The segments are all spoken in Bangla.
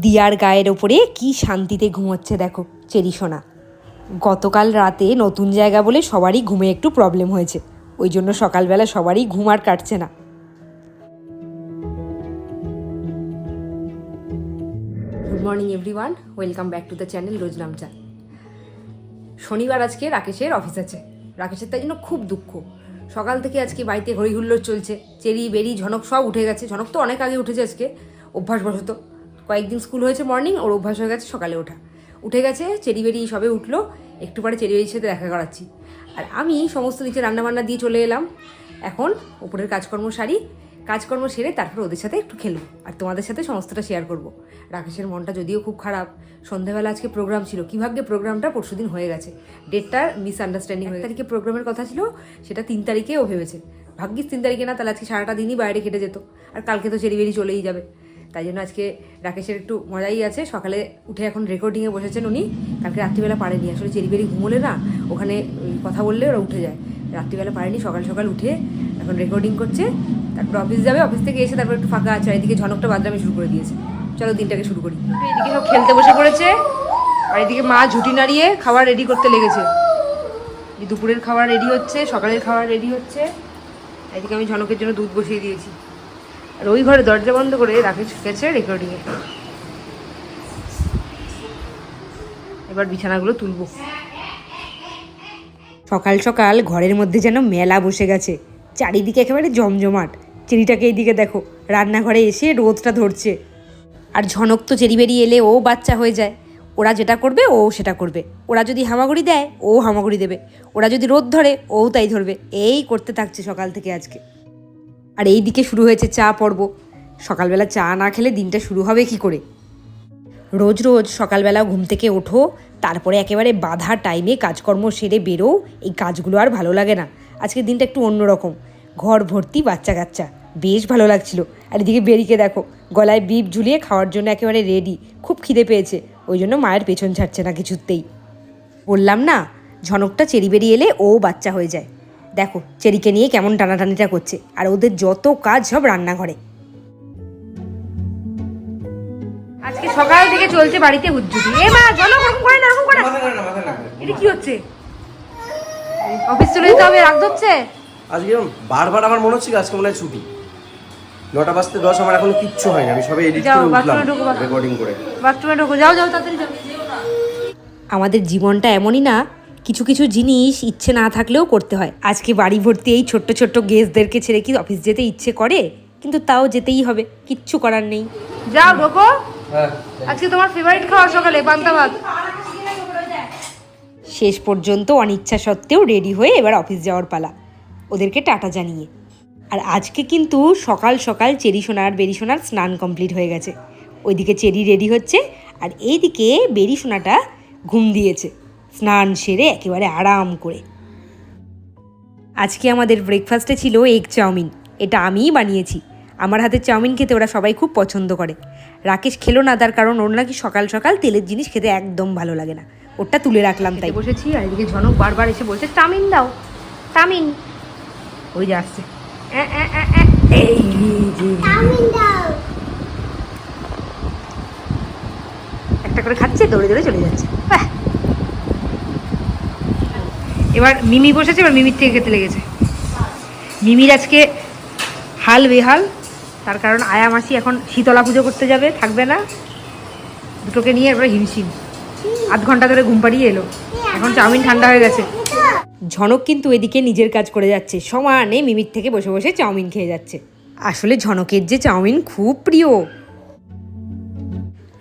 দিয়ার গায়ের ওপরে কি শান্তিতে ঘুমোচ্ছে দেখো, চেরি সোনা। গতকাল রাতে নতুন জায়গা বলে সবারই ঘুমে একটু প্রবলেম হয়েছে। ওই জন্য সকালবেলা সবারই ঘুম আর কাটছে না। Good morning everyone welcome back to the channel রোজ নামচা শনিবার আজকে রাকেশের অফিস আছে। রাকেশের তাই জন্য খুব দুঃখ। সকাল থেকে আজকে বাড়িতে হইহুল্লোড় চলছে। চেরি, বেরি, ঝনক সব উঠে গেছে। ঝনক তো অনেক আগে উঠেছে আজকে। অভ্যাসবশত। কয়েকদিন স্কুল হয়েছে মর্নিং ওর অভ্যাস হয়ে গেছে সকালে ওঠা। উঠে গেছে, চেরি বেরি সবে উঠল, একটু পরে চেরি বেরির সাথে দেখা করাচ্ছি। আর আমি সমস্ত নিচে রান্নাবান্না দিয়ে চলে এলাম। এখন ওপরের কাজকর্ম সারি, কাজকর্ম সেরে তারপর ওদের সাথে একটু খেলব। আর তোমাদের সাথে সমস্তটা শেয়ার করব। রাকেশের মনটা যদিও খুব খারাপ, সন্ধ্যাবেলা আজকে প্রোগ্রাম ছিল। কী ভাগ্যে প্রোগ্রামটা পরশু দিন হয়ে গেছে। ডেটটার মিসআন্ডারস্ট্যান্ডিং হয়ে তারিখে প্রোগ্রামের কথা ছিল, সেটা তিন তারিখে ও ভেবেছে। ভাগ্যিস তিন তারিখে না, তাহলে আজকে সারাটা দিনই বাইরে কেটে যেত। আর কালকে তো চেরি বেরি চলেই যাবে। তাই জন্য আজকে রাকেশের একটু মজাই আছে। সকালে উঠে এখন রেকর্ডিংয়ে বসেছেন উনি। কালকে রাত্রিবেলা পারেনি। আসলে চেরিবেরি ঘুমোলে না ওখানে কথা বললে ওরা উঠে যায়। রাত্রিবেলা পারেনি সকাল সকাল উঠে এখন রেকর্ডিং করছে। তারপর অফিস যাবে অফিস থেকে এসে তারপর একটু ফাঁকা আছে এদিকে ঝনকটা বাদরামি শুরু করে দিয়েছে। চলো দিনটাকে শুরু করি। এদিকে সব খেলতে বসে পড়েছে আর এদিকে মা ঝুটি নাড়িয়ে খাবার রেডি করতে লেগেছে। দুপুরের খাবার রেডি হচ্ছে সকালের খাবার রেডি হচ্ছে। এদিকে আমি ঝনকের জন্য দুধ বসিয়ে দিয়েছি। আর ওই ঘরে দরজা বন্ধ করে রাকেশ গেছে রেকর্ডিংয়ে এবার বিছানাগুলো তুলবো। সকাল সকাল ঘরের মধ্যে যেন মেলা বসে গেছে। চারিদিকে একেবারে জমজমাট। চেরিটাকে এইদিকে দেখো, রান্নাঘরে এসে রোদটা ধরছে। আর ঝনক তো চেরি বেরিয়ে এলে ও বাচ্চা হয়ে যায়। ওরা যেটা করবে, ও সেটা করবে। ওরা যদি হামাগুড়ি দেয়, ও হামাগুড়ি দেবে। ওরা যদি রোদ ধরে, ও তাই ধরবে। এই করতে থাকছে সকাল থেকে আজকে। আর এই দিকে শুরু হয়েছে চা পর্ব। সকালবেলা চা না খেলে দিনটা শুরু হবে কি করে? রোজ রোজ সকালবেলা ঘুম থেকে ওঠো, তারপরে একেবারে বাধা টাইমে কাজকর্ম সেরে বেরো, এই কাজগুলো আর ভালো লাগে না। আজকের দিনটা একটু অন্যরকম। ঘর ভর্তি বাচ্চা কাচ্চা বেশ ভালো লাগছিল। আর এদিকে বেরিকে দেখো, গলায় বিপ ঝুলিয়ে খাওয়ার জন্য একেবারে রেডি খুব খিদে পেয়েছে। ওই জন্য মায়ের পেছন ছাড়ছে না কিছুতেই। বললাম না, ঝনকটা চেরি বেরিয়ে এলে ও বাচ্চা হয়ে যায়। দেখো চেরিকে নিয়ে কেমন টানাটানিটা করছে আর ওদের যত কাজ সব রান্নাঘরে। আজকে সকাল থেকে চলছে বাড়িতে এ মা চলো ওরকম করে না ওরকম করে না। না না। এটা কি হচ্ছে? অফিস চলে যেতে হবে রাগ ধরছে? আজকে বারবার আমার মনে হচ্ছে আজকে মনে হয় ছুটি। নটা বাজতে দশ আমার এখনও কিচ্ছু হয়নি আমি সবে এডিট করে উঠলাম। রেকর্ডিং করে। বাথরুমে ঢোকো যাও যাও তাড়াতাড়ি যাও। আমাদের জীবনটা এমনই না কিছু কিছু জিনিস ইচ্ছে না থাকলেও করতে হয়। আজকে বাড়ি ভর্তি এই ছোট্ট ছোট্ট গেস্টদেরকে ছেড়ে কি অফিস যেতে ইচ্ছে করে? কিন্তু তাও যেতেই হবে কিচ্ছু করার নেই। যাও ঢোকো হ্যাঁ। আজকে তোমার ফেভারিট খাওয়া সকালে পান্তা ভাত। শেষ পর্যন্ত অনিচ্ছা সত্ত্বেও রেডি হয়ে এবার অফিস যাওয়ার পালা। ওদেরকে টাটা জানিয়ে। আর আজকে কিন্তু সকাল সকাল চেরি সোনার বেরি সোনার স্নান কমপ্লিট হয়ে গেছে। ওইদিকে চেরি রেডি হচ্ছে আর এইদিকে বেরি সোনাটা ঘুম দিয়েছে। স্নান সেরে একেবারে আরাম করে। আজকে আমাদের ব্রেকফাস্টে ছিল এগ চাউমিন। এটা আমিই বানিয়েছি। আমার হাতে চাউমিন খেতে ওরা সবাই খুব পছন্দ করে। রাকেশ খেলো না তার কারণ ওর নাকি সকাল সকাল তেলের জিনিস খেতে একদম ভালো লাগে না। ওটা তুলে রাখলাম তাই। বসেছি আর এদিকে ঝনক বারবার এসে বলছে চাউমিন দাও চাউমিন। ওই যে আসছে। একটা করে খাচ্ছে দৌড়ে দৌড়ে চলে যাচ্ছে। বাহ। এবার মিমি বসেছে, এবার মিমির থেকে খেতে লেগেছে। মিমির আজকে হাল বেহাল, তার কারণ আয়া মাসি এখন শীতলা পুজো করতে যাবে, থাকবে না। দুটোকে নিয়ে এবার হিমশিম। আধ ঘণ্টা ধরে ঘুম পাড়িয়ে এলো। এখন চাউমিন ঠান্ডা হয়ে গেছে। ঝনক কিন্তু এদিকে নিজের কাজ করে যাচ্ছে। সমানে মিমির থেকে বসে বসে চাউমিন খেয়ে যাচ্ছে। আসলে ঝনকের যে চাউমিন খুব প্রিয়।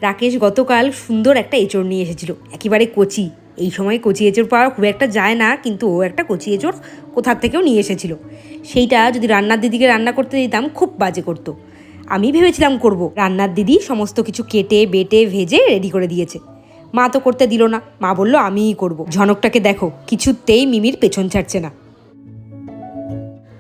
রাকেশ গতকাল সুন্দর একটা এঁচড় নিয়ে এসেছিল। একেবারে কচি। এই সময় কচি এঁচড় পাওয়া খুব একটা যায় না, কিন্তু ও একটা কচি এঁচড় কোথার থেকেও নিয়ে এসেছিল। সেইটা যদি রান্নার দিদিকে রান্না করতে দিতাম, খুব বাজে করতো। আমি ভেবেছিলাম করব। রান্নার দিদি সমস্ত কিছু কেটে, বেটে, ভেজে রেডি করে দিয়েছে। মা তো করতে দিল না। মা বলল, আমিই করব। ঝনকটাকে দেখো, কিছুতেই মিমির পেছন ছাড়ছে না।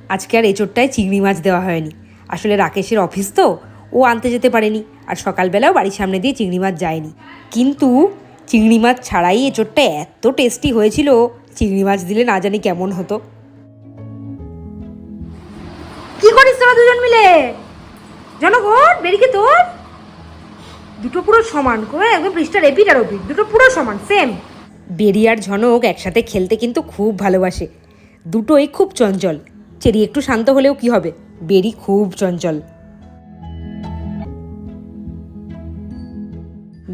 আজকে আর এঁচোড়টায় চিংড়ি মাছ দেওয়া হয়নি। আসলে রাকেশের অফিস তো, ও আনতে যেতে পারেনি। আর সকালবেলাও বাড়ির সামনে দিয়ে চিংড়ি মাছ যায়নি। কিন্তু চিংড়ি মাছ ছাড়াই এঁচোড়টা এত টেস্টি হয়েছিল চিংড়ি মাছ দিলে না জানি কেমন হতো। কি করিস তোরা দুজন মিলে? জনগণ বেরিকে তোর? দুটো পুরো সমান করে একদম পৃষ্ঠার এপিট আর ওপিট দুটো পুরো সমান সেম বেরি আর ঝনক একসাথে খেলতে কিন্তু খুব ভালোবাসে। দুটোই খুব চঞ্চল। চেরি একটু শান্ত হলেও কি হবে? বেরি খুব চঞ্চল।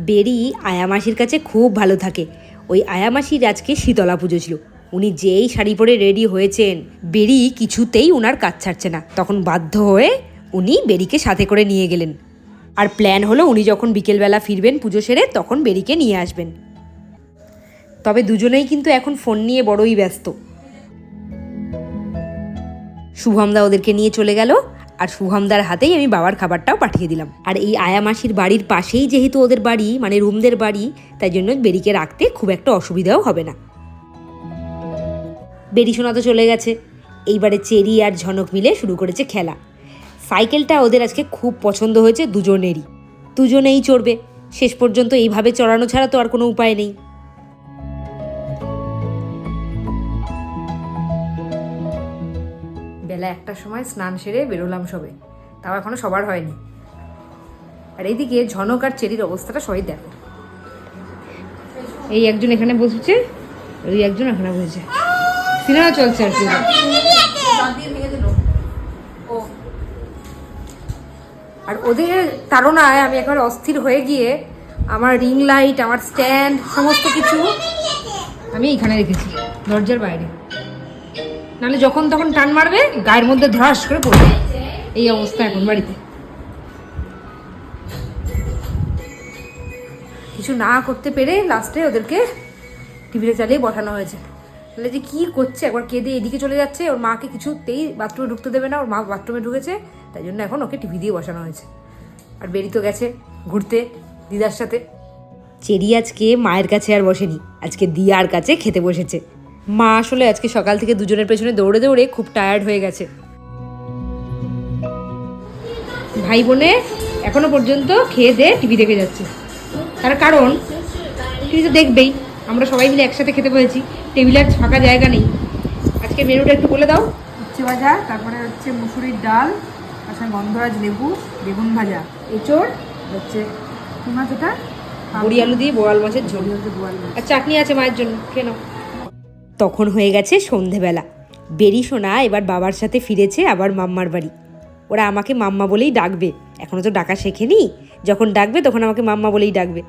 বেরি আয়ামাসির কাছে খুব ভালো থাকে। ওই আয়ামাসির আজকে শীতলা পুজো ছিল। উনি যেই শাড়ি পরে রেডি হয়েছেন, বেরি কিছুতেই উনার কাজ ছাড়ছে না। তখন বাধ্য হয়ে উনি বেরিকে সাথে করে নিয়ে গেলেন। আর প্ল্যান হলো উনি যখন বিকেলবেলা ফিরবেন পুজো সেরে তখন বেরিকে নিয়ে আসবেন। তবে দুজনেই কিন্তু এখন ফোন নিয়ে বড়ই ব্যস্ত। শুভমদা ওদেরকে নিয়ে চলে গেল। আর শুভমদার হাতেই আমি বাবার খাবারটাও পাঠিয়ে দিলাম। আর এই আয়া মাসির বাড়ির পাশেই যেহেতু ওদের বাড়ি মানে রুমদের বাড়ি, তাই জন্য বেরিকে রাখতে খুব একটা অসুবিধাও হবে না। বেরি সোনা তো চলে গেছে। এইবারে চেরি আর ঝনক মিলে শুরু করেছে খেলা। সাইকেলটা ওদের আজকে খুব পছন্দ হয়েছে দুজনেরই। দুজনেই চড়বে। শেষ পর্যন্ত এইভাবে চড়ানো ছাড়া তো আর কোনো উপায় নেই। বেলা একটার সময় স্নান সেরে বেরোলাম সবে। তাও এখনও সবার হয়নি। আর এইদিকে ঝনক আর চেরির অবস্থাটা সবাই দেখো। এই একজন এখানে বসেছে ওই একজন এখানে বসেছে। সিনেমা চলছে আর কি। আর ওদের তাড়নায় আমি একবার অস্থির হয়ে গিয়ে আমার রিং লাইট, আমার স্ট্যান্ড, সমস্ত কিছু আমি এখানে রেখেছি, দরজার বাইরে। নাহলে যখন তখন টান মারবে, গায়ের মধ্যে ধরাস করে পড়বে। এই অবস্থা এখন বাড়িতে। কিছু না করতে পেরে লাস্টে ওদেরকে টিভিতে চালিয়ে বসানো হয়েছে। তাহলে যে, কী করছে? একবার কেঁদে এদিকে চলে যাচ্ছে। ওর মাকে কিছুতেই বাথরুমে ঢুকতে দেবে না। ওর মা বাথরুমে ঢুকেছে। তাই জন্য এখন ওকে টিভি দিয়ে বসানো হয়েছে। আর বেরি গেছে ঘুরতে দিদার সাথে। চেরি আজকে মায়ের কাছে আর বসেনি। আজকে দিয়ার কাছে খেতে বসেছে। মা আসলে আজকে সকাল থেকে দুজনের পেছনে দৌড়ে দৌড়ে খুব টায়ার্ড হয়ে গেছে। ভাই বোনে এখনও পর্যন্ত খেয়ে দিয়ে টিভি দেখে যাচ্ছে। তার কারণ টিভি তো দেখবেই। আমরা সবাই মিলে একসাথে খেতে বসেছি টেবিলে আর ফাঁকা জায়গা নেই। আজকে মেনুটা একটু বলে দাও। উচ্ছে ভাজা তারপরে হচ্ছে মুসুরির ডাল তার সঙ্গে গন্ধরাজ লেবু বেগুন ভাজা। এঁচড় হচ্ছে কি মাছ এটা বড়ি আলু দিয়ে বোয়াল মাছের ঝোল। হচ্ছে বোয়াল মাছ। আর চাটনি আছে মায়ের জন্য খেয়ে নাও। তখন হয়ে গেছে সন্ধেবেলা। বেরি সোনা এবার বাবার সাথে ফিরেছে আবার মাম্মার বাড়ি। ওরা আমাকে মাম্মা বলেই ডাকবে। এখনও তো ডাকা শেখেনি। যখন ডাকবে তখন আমাকে মাম্মা বলেই ডাকবে।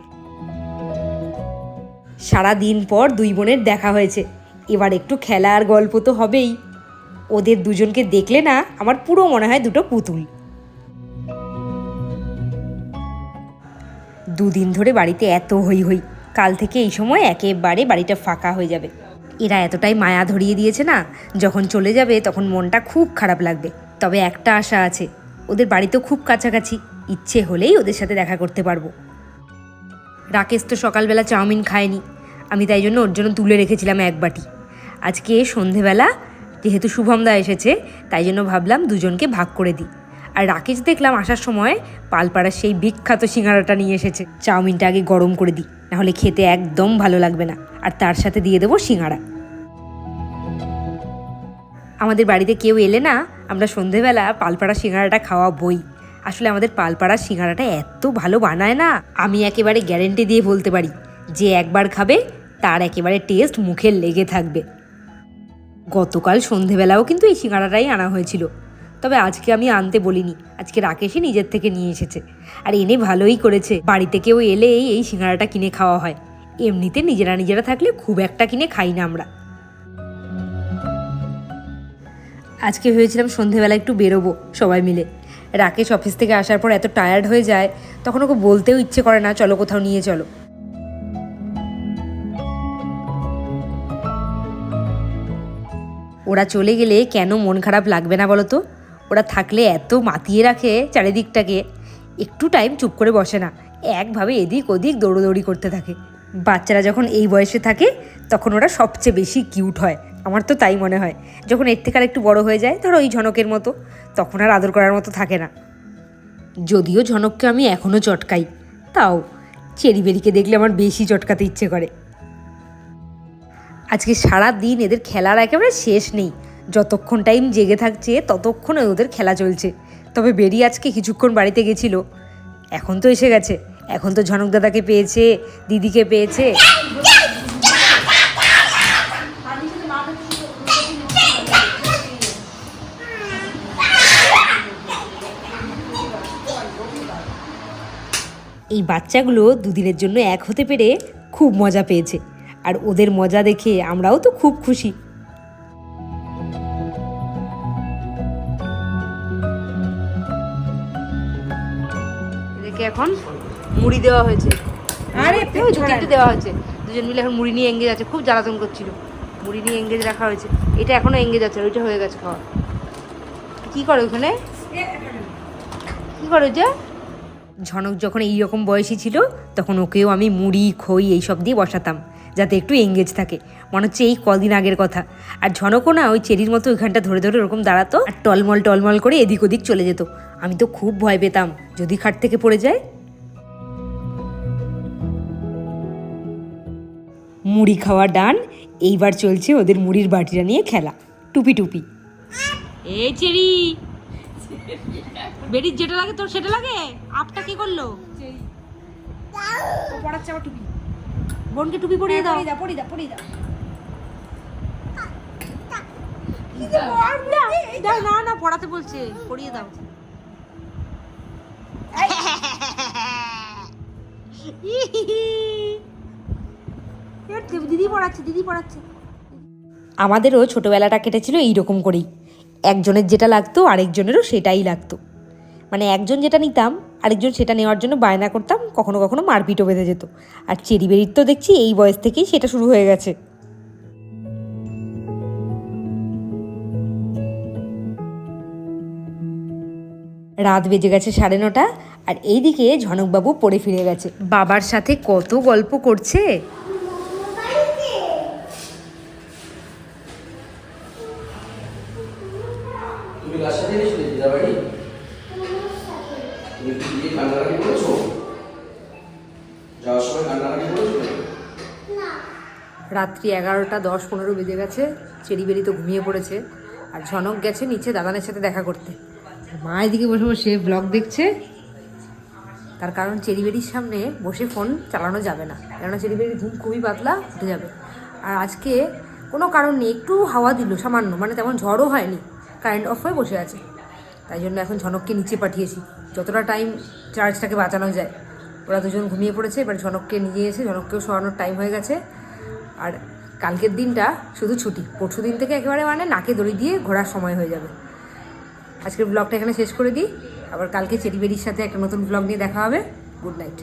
সারা দিন পর দুই বোনের দেখা হয়েছে। এবার একটু খেলা আর গল্প তো হবেই। ওদের দুজনকে দেখলে না আমার পুরো মনে হয় দুটো পুতুল। দুদিন ধরে বাড়িতে এত হই হই কাল থেকে এই সময় একেবারে বাড়িটা ফাঁকা হয়ে যাবে। এরা এতটাই মায়া ধরিয়ে দিয়েছে না, যখন চলে যাবে তখন মনটা খুব খারাপ লাগবে। তবে একটা আশা আছে, ওদের বাড়িতেও খুব কাছাকাছি, ইচ্ছে হলেই ওদের সাথে দেখা করতে পারব। রাকেশ তো সকালবেলা চাউমিন খায়নি, আমি তাই জন্য ওর জন্য তুলে রেখেছিলাম এক বাটি। আজকে সন্ধেবেলা, যেহেতু শুভমদা এসেছে, তাই জন্য ভাবলাম দুজনকে ভাগ করে দিই। আর রাকেশ দেখলাম আসার সময় পালপাড়ার সেই বিখ্যাত সিঙ্গারাটা নিয়ে এসেছে। চাউমিনটা আগে গরম করে দিই, নাহলে খেতে একদম ভালো লাগবে না। আর তার সাথে দিয়ে দেবো সিঙ্গারা। আমাদের বাড়িতে কেউ এলে না, আমরা সন্ধেবেলা পালপাড়া সিঙ্গারাটা খাওয়া বই। আসলে আমাদের পালপাড়া সিঙ্গারাটা এত ভালো বানায় না, আমি একেবারে গ্যারেন্টি দিয়ে বলতে পারি, যে একবার খাবে, তার একেবারে টেস্ট মুখে লেগে থাকবে। গতকাল সন্ধেবেলাও কিন্তু এই সিঙ্গারাটাই আনা হয়েছিল। তবে আজকে আমি আনতে বলিনি, আজকে রাকেশই নিজের থেকে নিয়ে এসেছে। আর এনে ভালোই করেছে, বাড়িতে কেউ এলে এই সিঙ্গারাটা কিনে খাওয়া হয়। এমনিতে নিজেরা নিজেরা থাকলে খুব একটা কিনে খাই না আমরা। আজকে ভেবেছিলাম সন্ধেবেলা একটু বেরোবো সবাই মিলে। রাকেশ অফিস থেকে আসার পর এত টায়ার্ড হয়ে যায়, তখন ওকে বলতেও ইচ্ছে করে না, চলো কোথাও নিয়ে চলো। ওরা চলে গেলে কেন মন খারাপ লাগবে না বলো তো? ওরা থাকলে এত মাতিয়ে রাখে চারিদিকটাকে, একটু টাইম চুপ করে বসে না, একভাবে এদিক ওদিক দৌড়োদৌড়ি করতে থাকে। বাচ্চারা যখন এই বয়সে থাকে, তখন ওরা সবচেয়ে বেশি কিউট হয়। আমার তো তাই মনে হয়। যখন এর থেকে আর একটু বড় হয়ে যায়, ধরো ওই ঝনকের মতো, তখন আর আদর করার মতো থাকে না। যদিও ঝনককে আমি এখনও চটকাই, তাও চেরি বেরিকে দেখলে আমার বেশি চটকাতে ইচ্ছে করে। আজকে সারা দিন এদের খেলার একেবারে শেষ নেই। যতক্ষণ টাইম জেগে থাকছে, ততক্ষণ ওদের খেলা চলছে। তবে বেরিয়ে আজকে কিছুক্ষণ বাড়িতে গেছিল। এখন তো এসে গেছে। এখন তো ঝনক দাদাকে পেয়েছে, দিদিকে পেয়েছে। এই বাচ্চাগুলো দুদিনের জন্য এক হতে পেরে খুব মজা পেয়েছে। আর ওদের মজা দেখে আমরাও তো খুব খুশি। এদেরকে এখন মুড়ি দেওয়া হয়েছে। আরে তিনটে দেওয়া হয়েছে। দুজন মিলে এখন মুড়ি নিয়ে এঙ্গেজ আছে খুব জ্বালাতন করছিল। মুড়ি নিয়ে এঙ্গেজ রাখা হয়েছে। এটা এখনও এঙ্গেজ আছে ওইটা হয়ে গেছে খাওয়া। কি করে ওখানে? কি করে ওইটা ঝনক যখন এই রকম বয়সী ছিল, তখন ওকেও আমি মুড়ি, খই এইসব দিয়ে বসাতাম, যাতে একটু এঙ্গেজ থাকে। মনে হচ্ছে এই কদিন আগের কথা। আর ঝনকও না, ওই চেরির মতো ওইখানটা ধরে ধরে ওরকম দাঁড়াতো আর টলমল টলমল করে এদিক ওদিক চলে যেত। আমি তো খুব ভয় পেতাম, যদি খাট থেকে পড়ে যায়। মুড়ি খাওয়া ডান, এইবার চলছে ওদের মুড়ির বাটিটা নিয়ে খেলা। টুপি টুপি। এই চেরি! বেরির যেটা লাগে তোর সেটা লাগে? আপটা কি করল? পড়াচ্ছে আমার টুপি। বোনকে টুপি পরিয়ে দাও। পড়ি দাও পড়ি দাও পড়ি দাও। না না পড়াতে বলছে পরিয়ে দাও। দিদি পড়াচ্ছে দিদি পড়াচ্ছে। আমাদেরও ছোটবেলাটা কেটেছিল এইরকম করেই। একজনের যেটা লাগতো, আরেকজনেরও সেটাই লাগতো। মানে একজন যেটা নিতাম, আরেকজন সেটা নেওয়ার জন্য বায়না করতাম, কখনো কখনো মারপিটও বেঁধে যেত। আর চেরি বেরির তো দেখছি এই বয়স থেকেই সেটা শুরু হয়ে গেছে। রাত বেজে গেছে সাড়ে নটা, আর এইদিকে ঝনকবাবু পড়ে ফিরে গেছে। বাবার সাথে কত গল্প করছে? রাত্রি এগারোটা, দশ, পনেরো বেজে গেছে চেরিবেরি তো ঘুমিয়ে পড়েছে। আর ঝনক গেছে নিচে দাদানের সাথে দেখা করতে। মা এদিকে বসে বসে ব্লগ দেখছে। তার কারণ চেরিবেরির সামনে বসে ফোন চালানো যাবে না। কেননা চেরিবেরির ঘুম খুবই পাতলা, উঠে যাবে। আর আজকে কোনো কারণ নেই, একটু হাওয়া দিল সামান্য মানে তেমন ঝড়ও হয়নি কারেন্ট অফ হয়ে বসে আছে। তাই জন্য এখন ঝনককে নিচে পাঠিয়েছি। যতটা টাইম চার্জটাকে বাঁচানো যায়। ওরা দুজন ঘুমিয়ে পড়েছে, এবার ঝনককে নিয়ে এসে ঝনককেও শোয়ানোর টাইম হয়ে গেছে। আর কালকের দিনটা শুধু ছুটি। পরশু দিন থেকে একেবারে মানে নাকে দড়ি দিয়ে ঘোরার সময় হয়ে যাবে। আজকের ব্লগটা এখানে শেষ করে দিই। আবার কালকে চেরি বেরির সাথে একটা নতুন ব্লগ নিয়ে দেখা হবে। Good night